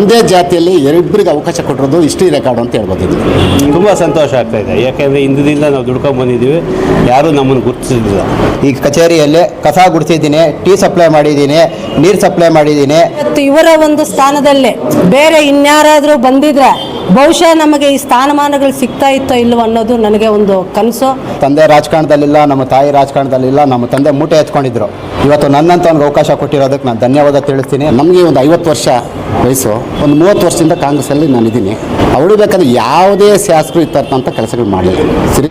ಒಂದೇ ಜಾತಿಯಲ್ಲಿ ಎರಡಿಬ್ಬರಿಗೆ ಅವಕಾಶ ಕೊಟ್ಟಿರೋದು ಹಿಸ್ಟ್ರಿ ರೆಕಾರ್ಡ್ ಅಂತ ಹೇಳ್ಬೋದು. ಇದು ತುಂಬ ಸಂತೋಷ ಆಗ್ತಾ ಇದೆ. ಯಾಕೆಂದರೆ ಇಂದಿನಿಂದ ನಾವು ದುಡ್ಕೊಂಡು ಬಂದಿದ್ದೀವಿ. ಯಾರೂ ನಮ್ಮನ್ನು ಗುರುತಿಸಿಲ್ಲ. ಈ ಕಚೇರಿಯಲ್ಲಿ ಕಸ ಗುಡಿಸಿದ್ದೀನಿ ಟೀ ಸಪ್ಲೈ ಮಾಡಿದ್ದೀನಿ ನೀರು ಸಪ್ಲೈ ಮಾಡಿದ್ದೀನಿ. ಇವರ ಒಂದು ಸ್ಥಾನದಲ್ಲೇ ಬೇರೆ ಇನ್ಯಾರಾದರೂ ಬಂದಿದ್ರೆ ಬಹುಶಃ ನಮಗೆ ಈ ಸ್ಥಾನಮಾನಗಳು ಸಿಗ್ತಾ ಇತ್ತೋ ಇಲ್ಲವೋ ಅನ್ನೋದು ನನಗೆ ಒಂದು ಕನಸು. ತಂದೆ ರಾಜಕಾರಣದಲ್ಲಿಲ್ಲ ನಮ್ಮ ತಾಯಿ ರಾಜಕಾರಣದಲ್ಲಿಲ್ಲ ನಮ್ಮ ತಂದೆ ಮೂಟೆ ಎತ್ಕೊಂಡಿದ್ರು. ಇವತ್ತು ನನ್ನಂತ ಒಂದು ಅವಕಾಶ ಕೊಟ್ಟಿರೋದಕ್ಕೆ ನಾನು ಧನ್ಯವಾದ ತಿಳಿಸ್ತೀನಿ. ನಮಗೆ ಒಂದು ಐವತ್ತು ವರ್ಷ ವಯಸ್ಸು ಒಂದು ಮೂವತ್ತು ವರ್ಷದಿಂದ ಕಾಂಗ್ರೆಸ್ಸಲ್ಲಿ ನಾನು ಇದ್ದೀನಿ ಅವಳು ಬೇಕಾದ್ರೆ ಯಾವುದೇ ಶಾಸಕರು ಇತ್ತಂಥ ಕೆಲಸಗಳು ಮಾಡಲಿಲ್ಲ. ಸರಿ.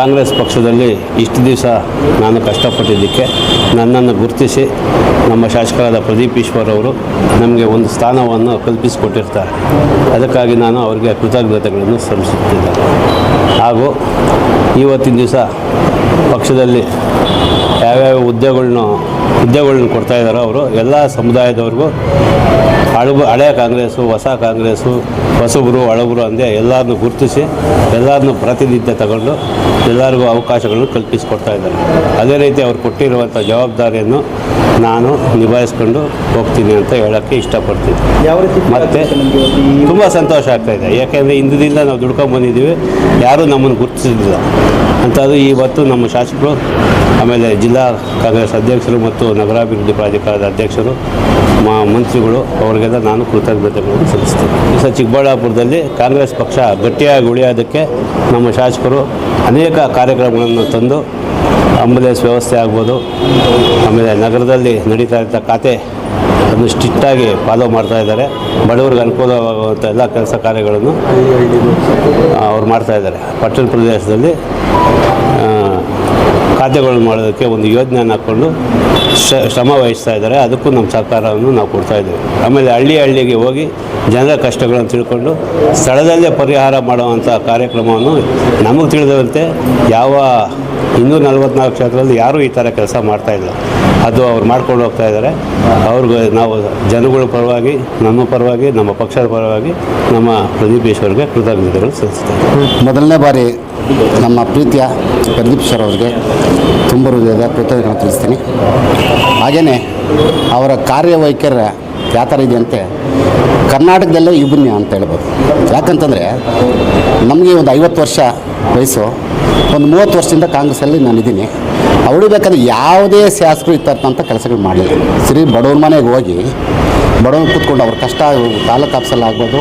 ಕಾಂಗ್ರೆಸ್ ಪಕ್ಷದಲ್ಲಿ ಇಷ್ಟು ದಿವಸ ನಾನು ಕಷ್ಟಪಟ್ಟಿದ್ದಕ್ಕೆ ನನ್ನನ್ನು ಗುರುತಿಸಿ ನಮ್ಮ ಶಾಸಕರಾದ ಪ್ರದೀಪ್ ಈಶ್ವರ್ ಅವರು ನಮಗೆ ಒಂದು ಸ್ಥಾನವನ್ನು ಕಲ್ಪಿಸಿಕೊಟ್ಟಿರ್ತಾರೆ. ಅದಕ್ಕಾಗಿ ನಾನು ಅವರಿಗೆ ಕೃತಜ್ಞತೆಗಳನ್ನು ಸಲ್ಲಿಸುತ್ತಿದ್ದೇನೆ. ಹಾಗೂ ಇವತ್ತಿನ ದಿವಸ ಪಕ್ಷದಲ್ಲಿ ಯಾವ್ಯಾವ ಹುದ್ದೆಗಳ್ನು ಹುದ್ದೆಗಳ್ನ ಕೊಡ್ತಾ ಇದ್ದಾರೋ ಅವರು ಎಲ್ಲ ಸಮುದಾಯದವ್ರಿಗೂ ಹಳಬ ಹಳೆ ಕಾಂಗ್ರೆಸ್ಸು ಹೊಸ ಕಾಂಗ್ರೆಸ್ಸು ಹೊಸಬರು ಹಳಬರು ಅಂದೇ ಎಲ್ಲರನ್ನೂ ಗುರುತಿಸಿ ಎಲ್ಲರನ್ನು ಪ್ರಾತಿನಿಧ್ಯ ತಗೊಂಡು ಎಲ್ಲರಿಗೂ ಅವಕಾಶಗಳನ್ನು ಕಲ್ಪಿಸಿಕೊಡ್ತಾ ಇದ್ದಾರೆ. ಅದೇ ರೀತಿ ಅವ್ರು ಕೊಟ್ಟಿರುವಂಥ ಜವಾಬ್ದಾರಿಯನ್ನು ನಾನು ನಿಭಾಯಿಸ್ಕೊಂಡು ಹೋಗ್ತೀನಿ ಅಂತ ಹೇಳೋಕ್ಕೆ ಇಷ್ಟಪಡ್ತೀನಿ. ಮತ್ತು ತುಂಬ ಸಂತೋಷ ಆಗ್ತಾಯಿದೆ ಯಾಕೆಂದರೆ ಇಂದಿನಿಂದ ನಾವು ದುಡ್ಕೊಂಡು ಬಂದಿದ್ದೀವಿ ಯಾರೂ ನಮ್ಮನ್ನು ಗುರುತಿಸಿಲ್ಲ ಅಂಥದ್ದು ಇವತ್ತು ನಮ್ಮ ಶಾಸಕರು, ಆಮೇಲೆ ಜಿಲ್ಲಾ ಕಾಂಗ್ರೆಸ್ ಅಧ್ಯಕ್ಷರು ಮತ್ತು ನಗರಾಭಿವೃದ್ಧಿ ಪ್ರಾಧಿಕಾರದ ಅಧ್ಯಕ್ಷರು, ಮಾ ಮಂತ್ರಿಗಳು, ಅವರಿಗೆಲ್ಲ ನಾನು ಕೃತಜ್ಞತೆಗಳನ್ನು ಸಲ್ಲಿಸ್ತೇನೆ. ಈ ಚಿಕ್ಕಬಳ್ಳಾಪುರದಲ್ಲಿ ಕಾಂಗ್ರೆಸ್ ಪಕ್ಷ ಗಟ್ಟಿಯಾಗಿ ಉಳಿಯೋದಕ್ಕೆ ನಮ್ಮ ಶಾಸಕರು ಅನೇಕ ಕಾರ್ಯಕ್ರಮಗಳನ್ನು ತಂದು ಆಂಬುಲೆನ್ಸ್ ವ್ಯವಸ್ಥೆ ಆಗ್ಬೋದು. ಆಮೇಲೆ ನಗರದಲ್ಲಿ ನಡೀತಾ ಇರ್ತಕ್ಕ ಖಾತೆ ಅದನ್ನು ಸ್ಟ್ರಿಕ್ಟಾಗಿ ಫಾಲೋ ಮಾಡ್ತಾ ಇದ್ದಾರೆ. ಬಡವರಿಗೆ ಅನುಕೂಲವಾಗುವಂಥ ಎಲ್ಲ ಕೆಲಸ ಕಾರ್ಯಗಳನ್ನು ಅವ್ರು ಮಾಡ್ತಾ ಇದ್ದಾರೆ. ಪಟ್ಟಣ ಪ್ರದೇಶದಲ್ಲಿ ಖಾತೆಗಳನ್ನು ಮಾಡೋದಕ್ಕೆ ಒಂದು ಯೋಜನೆಯನ್ನು ಹಾಕ್ಕೊಂಡು ಶ್ರಮ ವಹಿಸ್ತಾ ಇದ್ದಾರೆ. ಅದಕ್ಕೂ ನಮ್ಮ ಸಹಕಾರವನ್ನು ನಾವು ಕೊಡ್ತಾ ಇದ್ದೀವಿ. ಆಮೇಲೆ ಹಳ್ಳಿ ಹಳ್ಳಿಗೆ ಹೋಗಿ ಜನರ ಕಷ್ಟಗಳನ್ನು ತಿಳ್ಕೊಂಡು ಸ್ಥಳದಲ್ಲೇ ಪರಿಹಾರ ಮಾಡುವಂಥ ಕಾರ್ಯಕ್ರಮವನ್ನು ನಮಗೆ ತಿಳಿದಂತೆ ಯಾವ ಇನ್ನೂರ ನಲವತ್ನಾಲ್ಕು ಕ್ಷೇತ್ರದಲ್ಲಿ ಯಾರೂ ಈ ಥರ ಕೆಲಸ ಮಾಡ್ತಾ ಇಲ್ಲ. ಅದು ಅವ್ರು ಮಾಡ್ಕೊಂಡು ಹೋಗ್ತಾ ಇದ್ದಾರೆ. ಅವ್ರಿಗೆ ನಾವು ಜನಗಳ ಪರವಾಗಿ, ನಮ್ಮ ಪರವಾಗಿ, ನಮ್ಮ ಪಕ್ಷದ ಪರವಾಗಿ, ನಮ್ಮ ಪ್ರದೀಪ್ ಈಶ್ವರ್ಗೆ ಕೃತಜ್ಞತೆಗಳು ಸಲ್ಲಿಸ್ತಾರೆ ಮೊದಲನೇ ಬಾರಿ ನಮ್ಮ ಪ್ರೀತಿಯ ಪ್ರದೀಪ್ ಸರ್ ಅವರಿಗೆ ತುಂಬ ಹೃದಯದ ಕೃತಜ್ಞತೆ ತಿಳಿಸ್ತೀನಿ. ಹಾಗೆಯೇ ಅವರ ಕಾರ್ಯವೈಖರ ಯಾವ ಥರ ಇದೆ ಅಂತೆ ಕರ್ನಾಟಕದಲ್ಲೇ ವಿಭಿನ್ನ ಅಂತ ಹೇಳ್ಬೋದು. ಯಾಕಂತಂದರೆ ನಮಗೆ ಒಂದು ಐವತ್ತು ವರ್ಷ ವಯಸ್ಸು ಒಂದು ಮೂವತ್ತು ವರ್ಷದಿಂದ ಕಾಂಗ್ರೆಸ್ಸಲ್ಲಿ ನಾನು ಇದ್ದೀನಿ ಅವಳು ಬೇಕಾದ್ರೆ ಯಾವುದೇ ಶಾಸಕರು ಇತ್ತಂಥ ಕೆಲಸಗಳು ಮಾಡಲಿಲ್ಲ. ಸರಿ ಬಡವ್ರ ಮನೆಗೆ ಹೋಗಿ ಬಡವ್ರು ಕೂತ್ಕೊಂಡು ಅವ್ರ ಕಷ್ಟ ತಾಲೂಕು ಆಫೀಸಲ್ಲಿ ಆಗ್ಬೋದು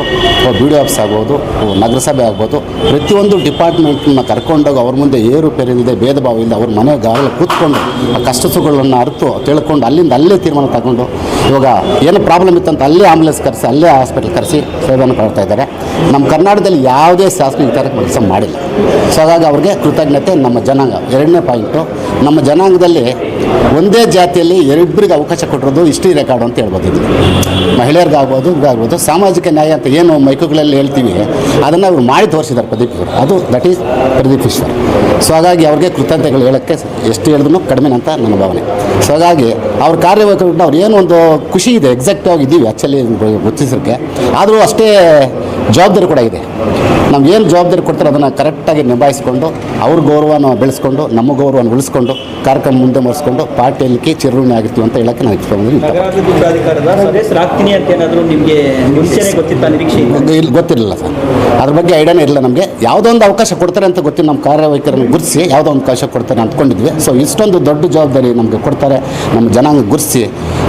ಬಿ ಡಿ ಆಫೀಸ್ ಆಗ್ಬೋದು ನಗರಸಭೆ ಆಗ್ಬೋದು, ಪ್ರತಿಯೊಂದು ಡಿಪಾರ್ಟ್ಮೆಂಟ್ನ ಕರ್ಕೊಂಡೋಗಿ ಅವ್ರ ಮುಂದೆ ಏರುಪೇರಿಲ್ಲದೆ ಭೇದ ಭಾವ ಇಲ್ಲದೆ ಅವ್ರ ಮನೆಗಾಗಲೇ ಕೂತ್ಕೊಂಡು ಆ ಕಷ್ಟ ಸುಖಗಳನ್ನು ಅರ್ತು ತಿಳ್ಕೊಂಡು ಅಲ್ಲಿಂದ ಅಲ್ಲೇ ತೀರ್ಮಾನ ತಗೊಂಡು ಇವಾಗ ಏನು ಪ್ರಾಬ್ಲಮ್ ಇತ್ತಂತ ಅಲ್ಲೇ ಆಂಬುಲೆನ್ಸ್ ಕರೆಸಿ, ಅಲ್ಲೇ ಹಾಸ್ಪಿಟಲ್ ಕರೆಸಿ ಸೇವೆಯನ್ನು ಕೊಡ್ತಾ ಇದ್ದಾರೆ. ನಮ್ಮ ಕರ್ನಾಟಕದಲ್ಲಿ ಯಾವುದೇ ಶಾಸಕ ಈ ಥರ ಕೆಲಸ ಮಾಡಿಲ್ಲ. ಸೊ ಹಾಗಾಗಿ ಅವ್ರಿಗೆ ಕೃತಜ್ಞತೆ ನಮ್ಮ ಜನಾಂಗ. ಎರಡನೇ ಪಾಯಿಂಟು ನಮ್ಮ ಜನಾಂಗದಲ್ಲಿ ಒಂದೇ ಜಾತಿಯಲ್ಲಿ ಇಬ್ಬರಿಗೆ ಅವಕಾಶ ಕೊಟ್ಟಿರೋದು ಹಿಸ್ಟ್ರಿ ರೆಕಾರ್ಡ್ ಅಂತ ಹೇಳ್ಬೋದು ಇದು ಮಹಿಳೆಯರಿಗಾಗ್ಬೋದು ಇದಾಗ್ಬೋದು ಸಾಮಾಜಿಕ ನ್ಯಾಯ ಅಂತ ಏನು ಮೈಕುಗಳಲ್ಲಿ ಹೇಳ್ತೀವಿ, ಅದನ್ನು ಅವ್ರು ಮಾಡಿ ತೋರಿಸಿದ್ದಾರೆ ಪ್ರದೀಪ್ ಅದು that is Pradeep Eshwar so ಹಾಗಾಗಿ ಅವ್ರಿಗೆ ಕೃತಜ್ಞತೆಗಳು ಹೇಳೋಕ್ಕೆ ಎಷ್ಟು ಹೇಳಿದ್ರು ಕಡಿಮೆ ಅಂತ ನನ್ನ ಭಾವನೆ. ಸೊ ಹಾಗಾಗಿ ಅವ್ರ ಕಾರ್ಯವೈಖರಿ ಅವ್ರು ಏನು ಒಂದು ಖುಷಿ ಇದೆ ಎಕ್ಸಾಕ್ಟ್ ಆಗಿ ಇದ್ದೀವಿ ಆ್ಯಕ್ಚುಲಿ ಗುರುತಿಸೋಕ್ಕೆ ಆದರೂ ಅಷ್ಟೇ ಜವಾಬ್ದಾರಿ ಕೂಡ ಇದೆ. ನಮ್ಗೆ ಏನು ಜವಾಬ್ದಾರಿ ಕೊಡ್ತಾರೆ ಅದನ್ನು ಕರೆಕ್ಟಾಗಿ ನಿಭಾಯಿಸ್ಕೊಂಡು ಅವ್ರ ಗೌರವನ ಬೆಳೆಸ್ಕೊಂಡು ನಮ್ಮ ಗೌರವನ ಉಳಿಸ್ಕೊಂಡು ಕಾರ್ಯಕ್ರಮ ಮುಂದೆ ಮರೆಸ್ಕೊಂಡು ಪಾರ್ಟಿಯಲ್ಲಿ ಚಿರುಣಿ ಆಗಿರ್ತೀವಿ ಅಂತ ಹೇಳಕ್ಕೆ ನಾನು ಇಟ್ಕೊಂಡು? ಇಲ್ಲಿ ಗೊತ್ತಿರಲಿಲ್ಲ ಸರ್. ಅದ್ರ ಬಗ್ಗೆ ಐಡಿಯಾನೇ ಇಲ್ಲ ನಮಗೆ. ಯಾವುದೋ ಒಂದು ಅವಕಾಶ ಕೊಡ್ತಾರೆ ಅಂತ ಗೊತ್ತಿ ನಮ್ಮ ಕಾರ್ಯವೈಖರನ್ನು ಗುರುತಿಸಿ ಯಾವುದೋ ಒಂದು ಅವಕಾಶ ಕೊಡ್ತಾರೆ ಅಂದ್ಕೊಂಡಿದ್ವಿ. ಸೊ ಇಷ್ಟೊಂದು ದೊಡ್ಡ ಜವಾಬ್ದಾರಿ ನಮಗೆ ಕೊಡ್ತಾರೆ. ನಮ್ಮ ಜನಾಂಗ ಗುರುತಿಸಿ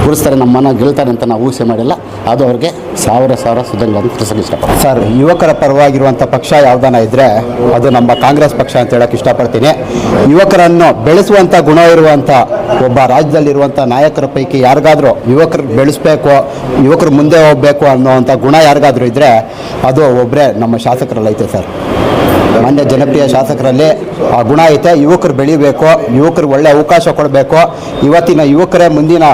ಗುರುಸ್ತಾರೆ ನಮ್ಮ ಮನ ಗೆಲ್ತಾರೆ ಅಂತ ನಾವು ಊಹೆ ಮಾಡಿಲ್ಲ. ಅದು ಅವ್ರಿಗೆ ಸಾವಿರ ಸಾವಿರ ಸುಧನ್ಗಳನ್ನು ತಿಳಿಸಲು ಇಷ್ಟಪಡ್ತೀನಿ ಸರ್ ಯುವಕರ ಪರವಾಗಿರುವಂಥ ಪಕ್ಷ ಯಾವ್ದಾನ ಇದ್ದರೆ ಅದು ನಮ್ಮ ಕಾಂಗ್ರೆಸ್ ಪಕ್ಷ ಅಂತ ಹೇಳಕ್ ಇಷ್ಟಪಡ್ತೀನಿ. ಯುವಕರನ್ನು ಬೆಳೆಸುವಂಥ ಗುಣ ಇರುವಂತ ಒಬ್ಬ ರಾಜ್ಯದಲ್ಲಿರುವಂಥ ನಾಯಕರ ಪೈಕಿ ಯಾರಿಗಾದರೂ ಯುವಕರು ಬೆಳೆಸಬೇಕು, ಯುವಕರು ಮುಂದೆ ಹೋಗಬೇಕು ಅನ್ನೋವಂಥ ಗುಣ ಯಾರಿಗಾದ್ರೂ ಇದ್ದರೆ ಅದು ಒಬ್ಬರೇ ನಮ್ಮ ಶಾಸಕರಲ್ಲೈತೆ ಸರ್. ಮಾನ್ಯ ಜನಪ್ರಿಯ ಶಾಸಕರಲ್ಲಿ ಆ ಗುಣ ಐತೆ. ಯುವಕರು ಬೆಳಿಬೇಕು, ಯುವಕರು ಒಳ್ಳೆ ಅವಕಾಶ ಕೊಡಬೇಕು. ಇವತ್ತಿನ ಯುವಕರೇ ಮುಂದಿನ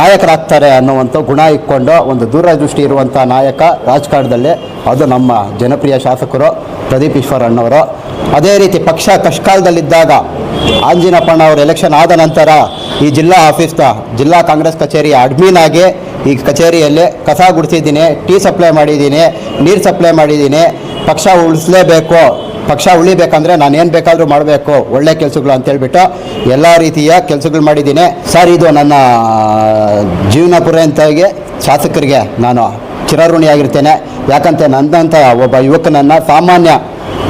ನಾಯಕರಾಗ್ತಾರೆ ಅನ್ನುವಂಥ ಗುಣ ಇಟ್ಕೊಂಡು ಒಂದು ದೂರದೃಷ್ಟಿ ಇರುವಂಥ ನಾಯಕ ರಾಜಕಾರಣದಲ್ಲಿ ಅದು ನಮ್ಮ ಜನಪ್ರಿಯ ಶಾಸಕರು ಪ್ರದೀಪ್ ಈಶ್ವರ್ ಅಣ್ಣವರು ಅದೇ ರೀತಿ ಪಕ್ಷ ಕಷ್ಟಕಾಲದಲ್ಲಿದ್ದಾಗ ಆಂಜಿನಪ್ಪಣ್ಣ ಅವರು ಎಲೆಕ್ಷನ್ ಆದ ನಂತರ ಈ ಜಿಲ್ಲಾ ಆಫೀಸ್ನ ಜಿಲ್ಲಾ ಕಾಂಗ್ರೆಸ್ ಕಚೇರಿಯ ಅಡ್ಮಿನ್ ಆಗಿ ಈ ಕಚೇರಿಯಲ್ಲಿ ಕಸ ಗುಡಿಸಿದ್ದೀನಿ, ಟೀ ಸಪ್ಲೈ ಮಾಡಿದ್ದೀನಿ, ನೀರು ಸಪ್ಲೈ ಮಾಡಿದ್ದೀನಿ, ಪಕ್ಷ ಉಳಿಸ್ಲೇಬೇಕು ಪಕ್ಷ ಉಳಿಬೇಕಂದ್ರೆ ನಾನು ಏನು ಬೇಕಾದರೂ ಮಾಡಬೇಕು, ಒಳ್ಳೆ ಕೆಲಸಗಳು ಅಂತೇಳ್ಬಿಟ್ಟು ಎಲ್ಲ ರೀತಿಯ ಕೆಲಸಗಳು ಮಾಡಿದ್ದೀನಿ. ಸರ್, ಇದು ನನ್ನ ಜೀವನ ಪೂರೈತಾಗಿ ಶಾಸಕರಿಗೆ ನಾನು ಚಿರಋಣಿಯಾಗಿರ್ತೇನೆ ಯಾಕಂತ ನನ್ನಂಥ ಒಬ್ಬ ಯುವಕನನ್ನು ಸಾಮಾನ್ಯ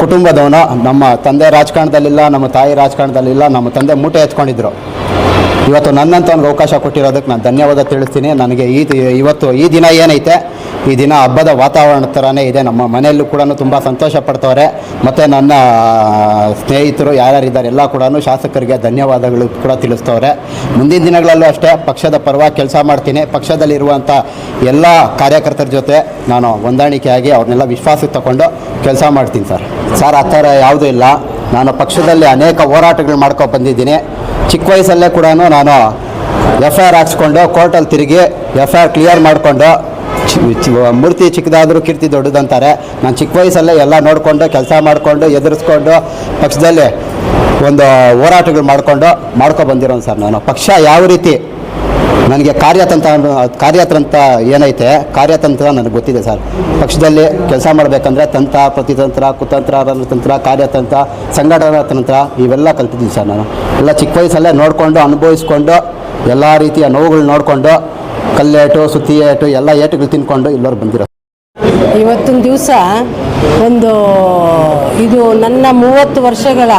ಕುಟುಂಬದವನು, ನಮ್ಮ ತಂದೆ ರಾಜಕಾರಣದಲ್ಲಿಲ್ಲ, ನಮ್ಮ ತಾಯಿ ರಾಜಕಾರಣದಲ್ಲಿಲ್ಲ, ನಮ್ಮ ತಂದೆ ಮೂಟೆ ಎತ್ಕೊಂಡಿದ್ರು. ಇವತ್ತು ನನ್ನಂತ ಒಂದು ಅವಕಾಶ ಕೊಟ್ಟಿರೋದಕ್ಕೆ ನಾನು ಧನ್ಯವಾದ ತಿಳಿಸ್ತೀನಿ. ನನಗೆ ಈ ಇವತ್ತು ಈ ದಿನ ಏನೈತೆ? ಈ ದಿನ ಹಬ್ಬದ ವಾತಾವರಣ ಥರನೇ ಇದೆ. ನಮ್ಮ ಮನೆಯಲ್ಲೂ ಕೂಡ ತುಂಬ ಸಂತೋಷ ಪಡ್ತವ್ರೆ. ಮತ್ತು ನನ್ನ ಸ್ನೇಹಿತರು ಯಾರ್ಯಾರಿದ್ದಾರೆ ಎಲ್ಲ ಕೂಡ ಶಾಸಕರಿಗೆ ಧನ್ಯವಾದಗಳು ಕೂಡ ತಿಳಿಸ್ತವ್ರೆ. ಮುಂದಿನ ದಿನಗಳಲ್ಲೂ ಅಷ್ಟೇ ಪಕ್ಷದ ಪರವಾಗಿ ಕೆಲಸ ಮಾಡ್ತೀನಿ. ಪಕ್ಷದಲ್ಲಿರುವಂಥ ಎಲ್ಲ ಕಾರ್ಯಕರ್ತರ ಜೊತೆ ನಾನು ಹೊಂದಾಣಿಕೆಯಾಗಿ ಅವ್ರನ್ನೆಲ್ಲ ವಿಶ್ವಾಸಕ್ಕೆ ತಗೊಂಡು ಕೆಲಸ ಮಾಡ್ತೀನಿ ಸರ್. ಸರ್, ಆ ಥರ ಯಾವುದೂ ಇಲ್ಲ. ನಾನು ಪಕ್ಷದಲ್ಲಿ ಅನೇಕ ಹೋರಾಟಗಳು ಮಾಡ್ಕೊ ಬಂದಿದ್ದೀನಿ. ಚಿಕ್ಕ ವಯಸ್ಸಲ್ಲೇ ಕೂಡ ನಾನು ಎಫ್ ಐ ಆರ್ ಹಾಕ್ಸ್ಕೊಂಡು ಕೋರ್ಟಲ್ಲಿ ತಿರುಗಿ ಎಫ್ ಐ ಆರ್ ಕ್ಲಿಯರ್ ಮಾಡಿಕೊಂಡು ಮೂರ್ತಿ ಚಿಕ್ಕದಾದರೂ ಕೀರ್ತಿ ದೊಡ್ಡದಂತಾರೆ. ನಾನು ಚಿಕ್ಕ ವಯಸ್ಸಲ್ಲೇ ಎಲ್ಲ ನೋಡಿಕೊಂಡು, ಕೆಲಸ ಮಾಡಿಕೊಂಡು, ಎದುರಿಸ್ಕೊಂಡು, ಪಕ್ಷದಲ್ಲಿ ಒಂದು ಹೋರಾಟಗಳು ಮಾಡಿಕೊಂಡು, ಮಾಡ್ಕೊ ಬಂದಿರೋನು ಸರ್ ನಾನು. ಪಕ್ಷ ಯಾವ ರೀತಿ ನನಗೆ ಕಾರ್ಯತಂತ್ರ ಕಾರ್ಯತಂತ್ರ ಏನೈತೆ, ಕಾರ್ಯತಂತ್ರ ನನಗೆ ಗೊತ್ತಿದೆ ಸರ್. ಪಕ್ಷದಲ್ಲಿ ಕೆಲಸ ಮಾಡಬೇಕಂದ್ರೆ ತಂತ್ರ, ಪ್ರತಿತಂತ್ರ, ಕುತಂತ್ರ, ರಣತಂತ್ರ, ಕಾರ್ಯತಂತ್ರ, ಸಂಘಟನಾ ತಂತ್ರ, ಇವೆಲ್ಲ ಕಲ್ತಿದ್ದೀನಿ ಸರ್ ನಾನು. ಎಲ್ಲ ಚಿಕ್ಕ ವಯಸ್ಸಲ್ಲೇ ನೋಡಿಕೊಂಡು, ಅನುಭವಿಸ್ಕೊಂಡು, ಎಲ್ಲ ರೀತಿಯ ನೋವುಗಳು ನೋಡಿಕೊಂಡು ಕಲ್ಲೇಟು ಸುತ್ತಿ ಏಟು, ಎಲ್ಲ ಏಟುಗಳು ತಿನ್ಕೊಂಡು ಇಲ್ಲೋರು ಬಂದಿರೋ ಇವತ್ತಿನ ದಿವಸ ಒಂದು ಇದು ನನ್ನ ಮೂವತ್ತು ವರ್ಷಗಳ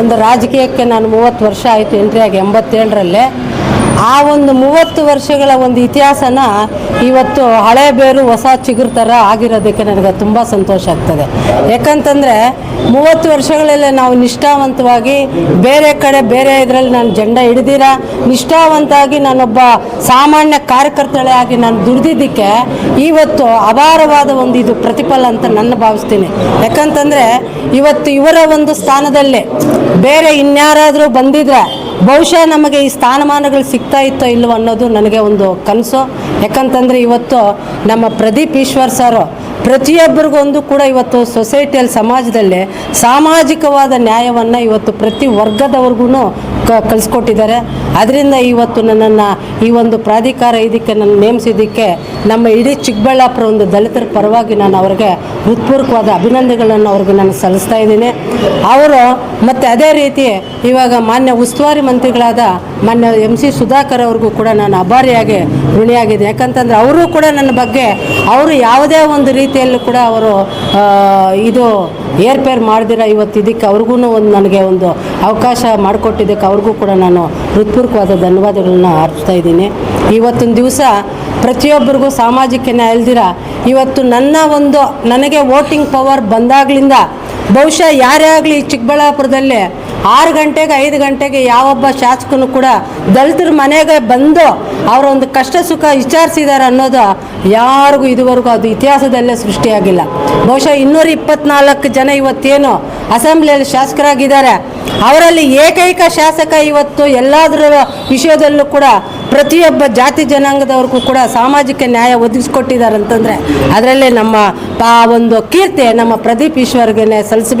ಒಂದು ರಾಜಕೀಯಕ್ಕೆ ನಾನು ಮೂವತ್ತು ವರ್ಷ ಆಯಿತು, ಎಂಟ್ರಿ ಆಗಿ ಎಂಬತ್ತೇಳರಲ್ಲೇ. ಆ ಒಂದು ಮೂವತ್ತು ವರ್ಷಗಳ ಒಂದು ಇತಿಹಾಸನ ಇವತ್ತು ಹಳೆ ಬೇರು ಹೊಸ ಚಿಗುರು ಥರ ಆಗಿರೋದಕ್ಕೆ ನನಗೆ ತುಂಬ ಸಂತೋಷ ಆಗ್ತದೆ. ಯಾಕಂತಂದರೆ ಮೂವತ್ತು ವರ್ಷಗಳಲ್ಲೇ ನಾವು ನಿಷ್ಠಾವಂತವಾಗಿ ಬೇರೆ ಕಡೆ ಬೇರೆ ಇದರಲ್ಲಿ ನಾನು ಜಂಡ ಹಿಡಿದಿರ, ನಿಷ್ಠಾವಂತಾಗಿ ನಾನೊಬ್ಬ ಸಾಮಾನ್ಯ ಕಾರ್ಯಕರ್ತಳೆ ಆಗಿ ನಾನು ದುಡಿದಿದ್ದಕ್ಕೆ ಇವತ್ತು ಅಪಾರವಾದ ಒಂದು ಇದು ಪ್ರತಿಫಲ ಅಂತ ನನ್ನ ಭಾವಿಸ್ತೀನಿ. ಯಾಕಂತಂದರೆ ಇವತ್ತು ಇವರ ಒಂದು ಸ್ಥಾನದಲ್ಲೇ ಬೇರೆ ಇನ್ಯಾರಾದರೂ ಬಂದಿದ್ರೆ ಬಹುಶಃ ನಮಗೆ ಈ ಸ್ಥಾನಮಾನಗಳು ಸಿಗ್ತಾ ಇತ್ತೋ ಇಲ್ಲವೋ ಅನ್ನೋದು ನನಗೆ ಒಂದು ಕನಸು. ಯಾಕಂತಂದರೆ ಇವತ್ತು ನಮ್ಮ ಪ್ರದೀಪ್ ಈಶ್ವರ್ ಸರು ಪ್ರತಿಯೊಬ್ಬರಿಗೊಂದು ಕೂಡ ಇವತ್ತು ಸೊಸೈಟಿಯಲ್ಲಿ, ಸಮಾಜದಲ್ಲಿ ಸಾಮಾಜಿಕವಾದ ನ್ಯಾಯವನ್ನು ಇವತ್ತು ಪ್ರತಿ ವರ್ಗದವ್ರಿಗೂ ಕ ಕಲಿಸ್ಕೊಟ್ಟಿದ್ದಾರೆ ಅದರಿಂದ ಇವತ್ತು ನನ್ನನ್ನು ಈ ಒಂದು ಪ್ರಾಧಿಕಾರ ಇದಕ್ಕೆ ನನ್ನ ನೇಮಿಸಿದ್ದಕ್ಕೆ ನಮ್ಮ ಇಡೀ ಚಿಕ್ಕಬಳ್ಳಾಪುರ ಒಂದು ದಲಿತರ ಪರವಾಗಿ ನಾನು ಅವ್ರಿಗೆ ಹೃತ್ಪೂರ್ವಕವಾದ ಅಭಿನಂದನೆಗಳನ್ನು ಅವ್ರಿಗೆ ನಾನು ಸಲ್ಲಿಸ್ತಾ ಇದ್ದೀನಿ. ಅವರು ಮತ್ತು ಅದೇ ರೀತಿ ಇವಾಗ ಮಾನ್ಯ ಉಸ್ತುವಾರಿ ಮಂತ್ರಿಗಳಾದ ಮಾನ್ಯ ಎಂ ಸಿ ಸುಧಾಕರ್ ಅವ್ರಿಗೂ ಕೂಡ ನಾನು ಅಭಾರಿಯಾಗಿ ಋಣಿಯಾಗಿದೆ ಯಾಕಂತಂದ್ರೆ ಅವರು ಕೂಡ ನನ್ನ ಬಗ್ಗೆ ಅವರು ಯಾವುದೇ ಒಂದು ರೀತಿಯಲ್ಲೂ ಕೂಡ ಅವರು ಇದು ಏರ್ಪೇರ್ ಮಾಡಿದಿರ ಇವತ್ತು ಇದಕ್ಕೆ ಅವ್ರಿಗೂ ಒಂದು ನನಗೆ ಒಂದು ಅವಕಾಶ ಮಾಡಿಕೊಟ್ಟಿದ್ದಕ್ಕೆ ಅವ್ರಿಗೂ ಕೂಡ ನಾನು ಹೃತ್ಪೂರ್ವಕವಾದ ಧನ್ಯವಾದಗಳನ್ನ ಅರ್ಪಿಸ್ತಾ ಇದ್ದೀನಿ. ಇವತ್ತಿನ ದಿವಸ ಪ್ರತಿಯೊಬ್ಬರಿಗೂ ಸಾಮಾಜಿಕ ನ್ಯಾಯ ಇವತ್ತು ನನ್ನ ಒಂದು, ನನಗೆ ವೋಟಿಂಗ್ ಪವರ್ ಬಂದಾಗ್ಲಿಂದ ಬಹುಶಃ ಯಾರೇ ಆಗಲಿ ಚಿಕ್ಕಬಳ್ಳಾಪುರದಲ್ಲಿ ಆರು ಗಂಟೆಗೆ, ಐದು ಗಂಟೆಗೆ ಯಾವೊಬ್ಬ ಶಾಸಕನು ಕೂಡ ದಲಿತರ ಮನೆಗೆ ಬಂದು ಅವರೊಂದು ಕಷ್ಟ ಸುಖ ವಿಚಾರಿಸಿದ್ದಾರೆ ಅನ್ನೋದು ಯಾರಿಗೂ ಇದುವರೆಗೂ ಅದು ಇತಿಹಾಸದಲ್ಲೇ ಸೃಷ್ಟಿಯಾಗಿಲ್ಲ. ಬಹುಶಃ ಇನ್ನೂರ ಇಪ್ಪತ್ನಾಲ್ಕು ಜನ ಇವತ್ತೇನು ಅಸೆಂಬ್ಲಿಯಲ್ಲಿ ಶಾಸಕರಾಗಿದ್ದಾರೆ. ಅವರಲ್ಲಿ ಏಕೈಕ ಶಾಸಕ ಇವತ್ತು ಎಲ್ಲದರ ವಿಷಯದಲ್ಲೂ ಕೂಡ ಪ್ರತಿಯೊಬ್ಬ ಜಾತಿ ಜನಾಂಗದವ್ರಿಗೂ ಕೂಡ ಸಾಮಾಜಿಕ ನ್ಯಾಯ ಒದಗಿಸ್ಕೊಟ್ಟಿದ್ದಾರೆ ಅಂತಂದರೆ ಅದರಲ್ಲೇ ನಮ್ಮ ಆ ಒಂದು ಕೀರ್ತಿ ನಮ್ಮ ಪ್ರದೀಪ್ ಈಶ್ವರ್ಗೆ ಸಲ್ಲಿಸಬೇಕು.